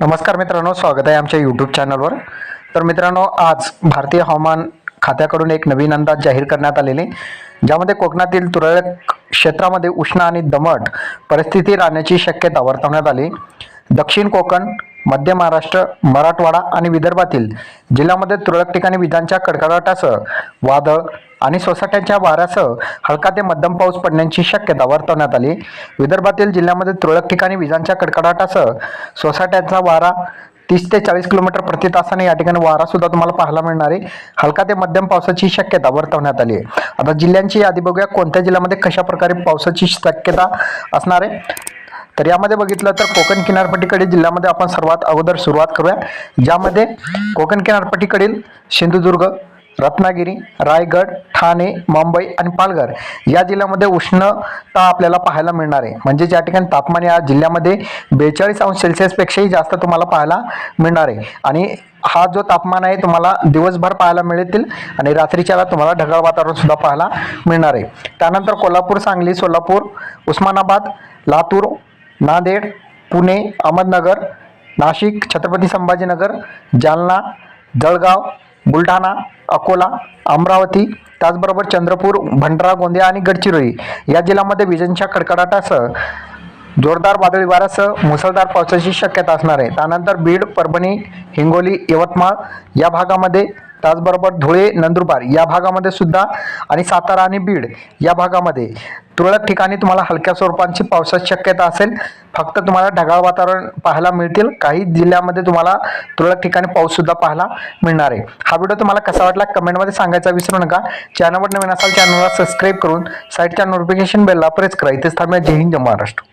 नमस्कार मित्रांनो स्वागत आहे आमच्या यूट्यूब चॅनलवर तर मित्रांनो आज भारतीय हवामान खात्याकडून एक नवीन अंदाज जाहीर करण्यात आलेले ज्यामध्ये कोकणातील तुरळक क्षेत्रामध्ये उष्ण आणि दमट परिस्थिती राहण्याची शक्यता वर्तवण्यात आली दक्षिण कोकण मध्य महाराष्ट्र मराठवाडा आणि विदर्भातील जिल्ह्यामध्ये तुरळक ठिकाणी विजांच्या कडकडाटासह वादळ आणि सोसाट्यांच्या वाऱ्यासह हलका ते मध्यम पाऊस पडण्याची शक्यता वर्तवण्यात आली. विदर्भातील जिल्ह्यामध्ये तुरळक ठिकाणी विजांच्या कडकडाटासह सोसाट्याचा वारा तीस ते चाळीस किलोमीटर प्रति तासाने या ठिकाणी वारा सुद्धा तुम्हाला पाहायला मिळणार आहे. हलका ते मध्यम पावसाची शक्यता वर्तवण्यात आली आहे. आता जिल्ह्यांची यादी बघूया. कोणत्या जिल्ह्यामध्ये कशा प्रकारे पावसाची शक्यता असणार आहे? तर यामध्ये बघितलं तर कोकण किनारपट्टीकडील जिल्ह्यामध्ये आपण सर्वात अगोदर सुरुवात करूया. ज्यामध्ये कोकण किनारपट्टीकडील सिंधुदुर्ग रत्नागिरी रायगड ठाणे मुंबई आणि पालघर या जिल्ह्यामध्ये उष्णता आपल्याला पाहायला मिळणार आहे. म्हणजे ज्या ठिकाणी तापमान या जिल्ह्यामध्ये बेचाळीस अंश सेल्सिअसपेक्षाही जास्त तुम्हाला पाहायला मिळणार आहे. आणि हा जो तापमान आहे तुम्हाला दिवसभर पाहायला मिळतील आणि रात्रीच्या वेळा तुम्हाला ढगाळ वातावरण सुद्धा पाहायला मिळणार आहे. त्यानंतर कोल्हापूर सांगली सोलापूर उस्मानाबाद लातूर नांदेड पुणे अहमदनगर नाशिक छत्रपती संभाजीनगर जालना जळगाव बुलढाणा अकोला अमरावती त्याचबरोबर चंद्रपूर भंडारा गोंदिया आणि गडचिरोली या जिल्ह्यामध्ये विजांच्या कडकडाटासह जोरदार वादळी वाऱ्यासह मुसळधार पावसाची शक्यता असणार आहे. त्यानंतर बीड परभणी हिंगोली यवतमाळ या भागामध्ये त्याचबरोबर धुळे नंदुरबार या भागामध्ये सुद्धा आणि सातारा आणि बीड या भागामध्ये तुरळक ठिकाणी तुम्हाला हलक्या स्वरूपांची पावसाची शक्यता असेल. फक्त तुम्हाला ढगाळ वातावरण पाहायला मिळतील. काही जिल्ह्यामध्ये तुम्हाला तुरळक ठिकाणी पाऊस सुद्धा पाहायला मिळणार आहे. हा व्हिडिओ तुम्हाला कसा वाटला कमेंटमध्ये सांगायचा विसरू नका. चॅनलवर नवीन असाल चॅनलला सबस्क्राईब करून साईडच्या नोटिफिकेशन बेलला प्रेस करा. इथेच थांबूया. जय हिंद जय महाराष्ट्र.